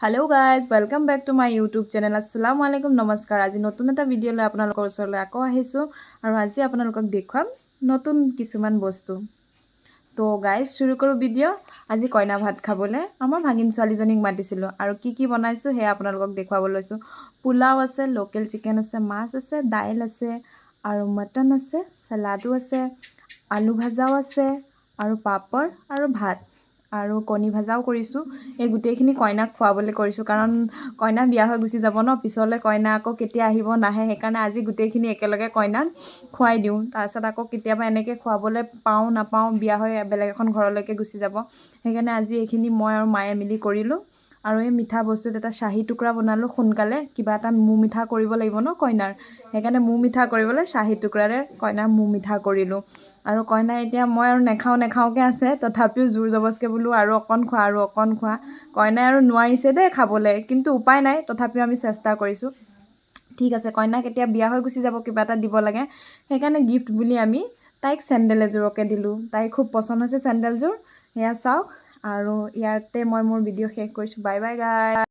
Hello' guys welcome back to my YouTube channel আছালামু আলাইকুম নমস্কাৰ আজি নতুন এটা ভিডিঅ' লৈ আপোনালোকৰ ওচৰলৈ আকৌ আহিছোঁ আৰু আজি আপোনালোকক দেখুৱাম নতুন কিছুমান বস্তু তো গাইজ শুৰু কৰোঁ ভিডিঅ' আজি কইনা ভাত খাবলৈ আমাৰ ভাগিন ছোৱালীজনীক মাতিছিলোঁ আৰু কি কি বনাইছোঁ সেয়া আপোনালোকক দেখুৱাব লৈছোঁ পোলাও আছে লোকেল চিকেন আছে মাছ আছে দাইল আছে আৰু মটন আছে চালাডো আছে আলু ভাজাও আছে আৰু পাপৰ আৰু ভাত আৰু কণী ভাজাও কৰিছোঁ। এই গোটেইখিনি কইনাক খুৱাবলৈ কৰিছোঁ। কাৰণ কইনা বিয়া হৈ গুচি যাব ন পিছলৈ কইনা আকৌ কেতিয়া আহিব নাহে সেইকাৰণে আজি গোটেইখিনি একেলগে কইনাক খুৱাই দিওঁ। তাৰপিছত আকৌ কেতিয়াবা এনেকৈ খুৱাবলৈ পাওঁ নাপাওঁ বিয়া হৈ বেলেগ এখন ঘৰলৈকে গুচি যাব। সেইকাৰণে আজি এইখিনি মই আৰু মায়ে মিলি কৰিলোঁ। আৰু এই মিঠা বস্তুত এটা চাহী টুকুৰা বনালোঁ, সোনকালে কিবা এটা মু মিঠা কৰিব লাগিব ন কইনাৰ। সেইকাৰণে মু মিঠা কৰিবলৈ চাহী টুকুৰাৰে কইনাৰ মু মিঠা কৰিলোঁ। আৰু কইনা এতিয়া মই আৰু নেখাওঁ, নেখাওঁকৈ আছে, তথাপিও জোৰ জবজকৈ বোলো আৰু অকণ খোৱা, আৰু অকণ খোৱা। কইনাই আৰু নোৱাৰিছে দেই খাবলৈ, কিন্তু উপায় নাই, তথাপিও আমি চেষ্টা কৰিছোঁ। ঠিক আছে, কইনাক এতিয়া বিয়া হৈ গুচি যাব, কিবা এটা দিব লাগে। সেইকাৰণে গিফ্ট বুলি আমি তাইক চেণ্ডেল এযোৰকে দিলোঁ। তাইৰ খুব পচন্দ হৈছে চেণ্ডেলযোৰ। সেয়া চাওক। আৰু ইয়াতে মই মোৰ ভিডিঅ' শেষ কৰিছোঁ। বাই বাই গাই